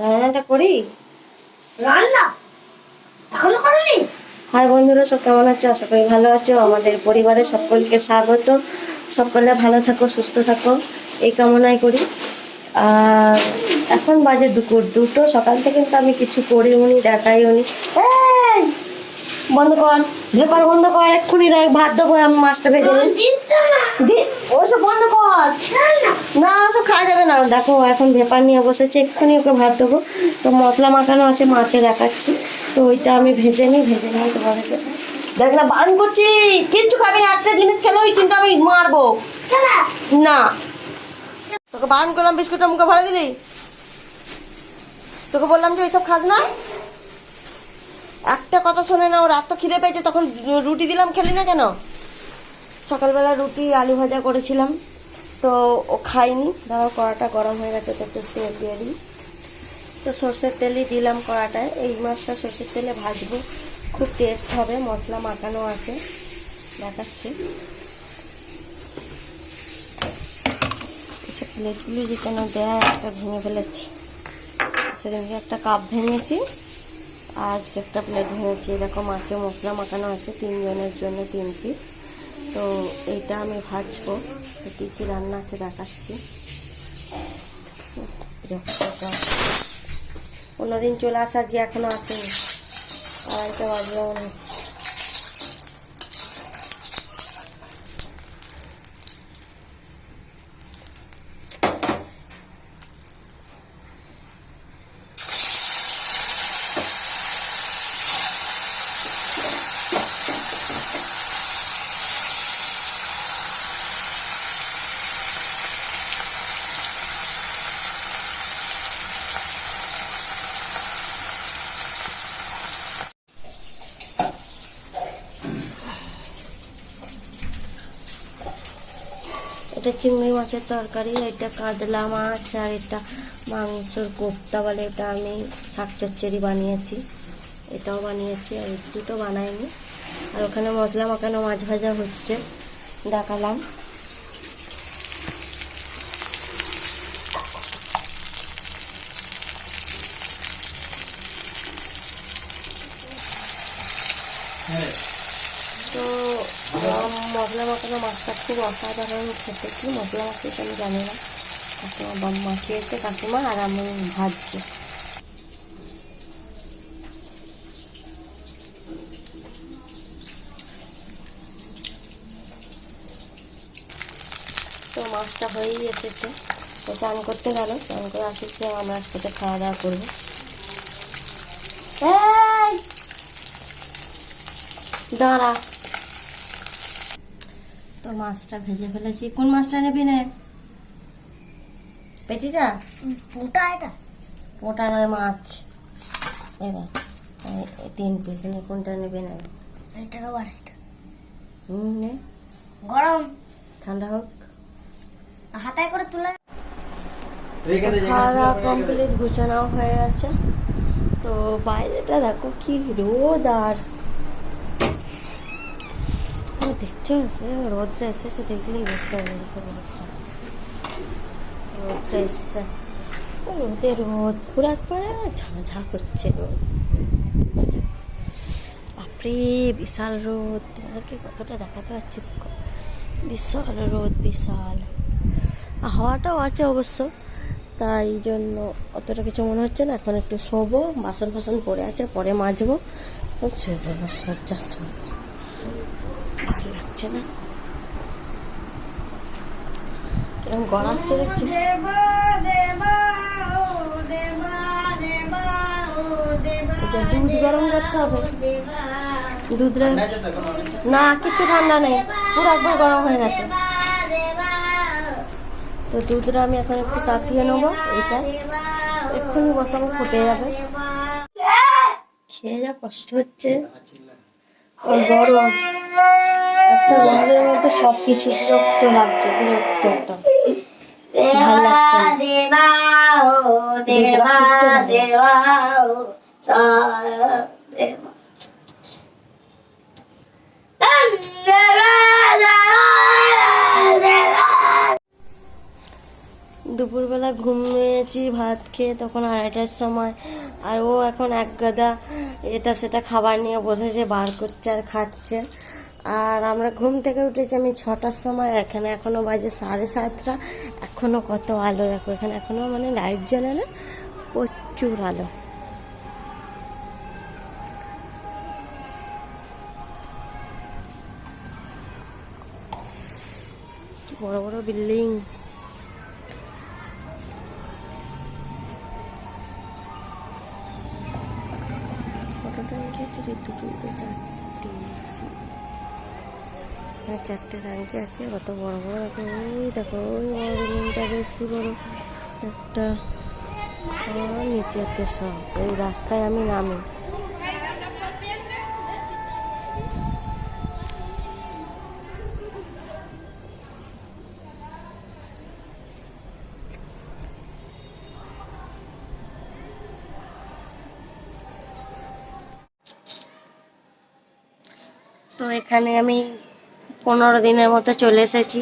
রান্নাটা করি? রান্না? এখনও করনি? হাই বন্ধুরা সব কেমন আছো? আশা করি ভালো আছো। আমাদের পরিবারে সকলকে স্বাগত। সকলে ভালো থাকো সুস্থ থাকো। এই কামনাই করি। আর এখন বাজে দুপুর দুটো। সকাল থেকে কিন্তু আমি কিছু করি উনি দেখাই উনি এই, বন্ধ কর। ভেপার বন্ধ কর এক্ষুনি রাখ, ভাত দেবো আমি মাছটা ভেজে ওসব বন্ধ কর। না ওসব খাওয়া যাবে না। দেখো এখন ভেপার নিয়ে বসেছে এক্ষুনি ওকে ভাত দেবো। তো মশলা মাখানো আছে মাছে দেখাচ্ছি। তো ওইটা আমি ভেজে নিই ভেজে নিই তোমাদের দেবো। দেখ না বারণ করছি। কিচ্ছু খাবি না একটা জিনিস খেলেই কিন্তু আমি মারবো। না। তোকে বারণ করলাম বিস্কুটটা মুখে ভরে দিলি? তোকে বললাম যে এইসব খাস না? একটা কথা শোনে না ও রাত তো খিদে পেয়েছে, তখন রুটি দিলাম, খেলি না কেন? সকালবেলা রুটি, আলু ভাজা করেছিলাম, তো ও খাইনি ধরো কড়াটা গরম হয়ে গেছে, তো একটু তেল দিয়ে দিই। তো সর্ষের তেলই দিলাম কড়াটায়। এই মাছটা সর্ষের তেলে ভাজবো। খুব টেস্ট হবে, মশলা মাখানো আছে। দেখাচ্ছি। এসব প্লেটগুলি যে কেন দেয়, একটা ভেঙে ফেলেছি। সেদিনকে একটা কাপ ভেঙেছি। আজকে একটা প্লেট ভেঙেছি। দেখো, মাছে মশলা মাখানো আছে তিনজনের জন্য তিন পিস তো এটা আমি ভাজবো। তো কী কী রান্না আছে দেখাচ্ছি। অন্যদিন চলে আসা যে এখনও আসেনি। আড়াইটা বাজবে এটা চিংড়ি মাছের তরকারি এটা কাতলা মাছ আর এটা মাংসর কোপ্তা বলে এটা আমি শাক চচ্চড়ি বানিয়েছি। এটাও বানিয়েছি আর দুটো বানাইনি। আর ওখানে মশলা মাখানো মাছ ভাজা হচ্ছে দেখালাম। তো আম, মশলা মাখানো মাছটা খুব অসাধারণ খেতে। কি মশলা মাখিয়েছে আমি জানি না। কাকিমা বাম মাখিয়েছে কাকিমা আর আমি ভাজছি। তো মাছটা হয়েই এসেছে। তো চান করতে গেল। চান করে আসছি, আমরা একসাথে খাওয়া দাওয়া করব। দাঁড়া। মাছটা ভেজে ফেলেছি। কোন মাছটা নেবি নে? পেটিটা? পোটা এটা? পোটা নয় মাছ। এবার তিন পিস নে কোনটা নেবে না? এটা আবার এটা। হুম নে। গরম। ঠান্ডা হোক। হাতায় করে তুলে খাওয়া দাওয়া কমপ্লিট গুছানো হয়ে গেছে। তো বাইরেটা দেখো কি রোদ আর দেখছ সে রোদটা এসেছে দেখলেই বুঝতে হবে দেখো রোদটা রোদটা এসছে রোদে রোদ পুরো একবারে ঝাঁঝা করছে রোদ বাপরে বিশাল রোদ তোমাদেরকে কতটা দেখাতে পারছি দেখো বিশাল রোদ বিশাল হাওয়াটাও আছে অবশ্য তাই জন্য অতটা কিছু মনে হচ্ছে না এখন একটু শোবো বাসন ফাসন পড়ে আছে পরে মাজবো শুয়ে পড়ব সজ্জা শোবো লাগছে না। কিরম দেখছ ও দেবা এটা দুধ গরম করতে হবে। দুধটা না কিচ্ছু ঠান্ডা নেই। পুরো একবার গরম হয়ে গেছে। তো দুধটা আমি এখন একটু তাতিয়ে নেব। এটা এক্ষুনি বসাবো, ফুটে যাবে। খেয়ে যা, কষ্ট হচ্ছে। আর গরম একটা গরমের মধ্যে সব কিছু বিরক্ত লাগছে বিরক্ত একদম ভালো লাগছে দেবা ও দেবা দেবা ও দেবা দুপুরবেলা ঘুমিয়েছি, ভাত খেয়ে তখন আড়াইটার সময়। আর ও এখন এক গাদা এটা সেটা খাবার নিয়ে বসেছে, বার করছে আর খাচ্ছে। আর আমরা ঘুম থেকে উঠেছি আমি ছটার সময়, এখানে এখনও বাজে সাড়ে সাতটা। এখনও কত আলো, দেখো এখানে এখনও মানে লাইট জ্বলে না, প্রচুর আলো। বড় বড় বিল্ডিং ট্যাঙ্কি আছে রে দুটো দুটো চারটে হ্যাঁ চারটে ট্যাঙ্কি আছে কত বড় বড়, দেখো ওই দেখো ওই বড় বিল্ডিংটা বেশি বড়। একটা নিচে সব এই রাস্তায় আমি নামি। এখানে আমি পনেরো দিনের মতো চলে এসেছি।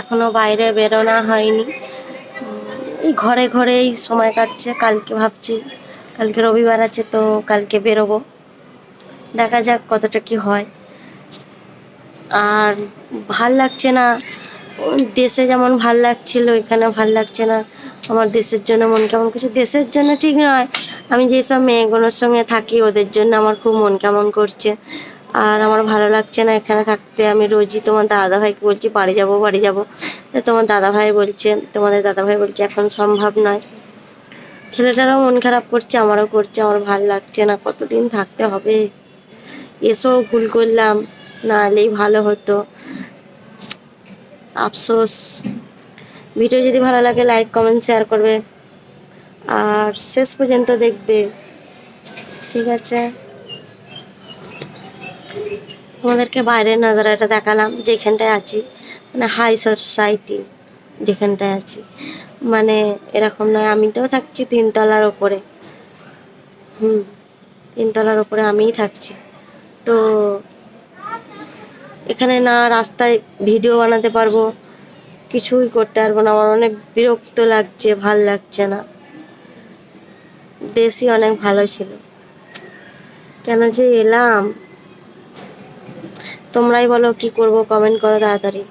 এখনও বাইরে বেরোনো হয়নি। এই ঘরে ঘরেই সময় কাটছে, কালকে ভাবছি, কালকে রবিবার আছে তো কালকে বেরোবো। দেখা যাক কতটা কি হয়। আর ভালো লাগছে না, দেশে যেমন ভালো লাগছিল, এখানে ভালো লাগছে না। আমার দেশের জন্য মন কেমন করছে? দেশের জন্য ঠিক নয়। আমি যেসব মেয়েগুলোর সঙ্গে থাকি, ওদের জন্য আমার খুব মন কেমন করছে। আর আমার ভালো লাগছে না এখানে থাকতে। আমি রোজই তোমার দাদা ভাইকে বলছি, বাড়ি যাব বাড়ি যাব। তোমার দাদা ভাই বলছে, তোমাদের দাদা ভাই বলছে, এখন সম্ভব নয়। ছেলেটারও মন খারাপ করছে, আমারও করছে, আমার ভালো লাগছে না, কতদিন থাকতে হবে? এসেও ভুল করলাম, না এলেই ভালো হতো। আফসোস। ভিডিও যদি ভালো লাগে, লাইক, কমেন্ট, শেয়ার করবে। আর শেষ পর্যন্ত দেখবে। ঠিক আছে? তোমাদেরকে বাইরের নজারাটা দেখালাম, যেখানটায় আছি মানে হাই সোসাইটি যেখানটায় আছি। মানে এরকম নয় আমি তো থাকছি তিনতলার ওপরে। হুম, তিনতলার ওপরে আমিই থাকছি। তো এখানে না রাস্তায় ভিডিও বানাতে পারব, কিছুই করতে পারব না। আমার অনেক বিরক্ত লাগছে, ভালো লাগছে না। দেশই অনেক ভালো ছিল। কেন যে এলাম? তোমরাই বলো কি করব কমেন্ট করো তাড়াতাড়ি।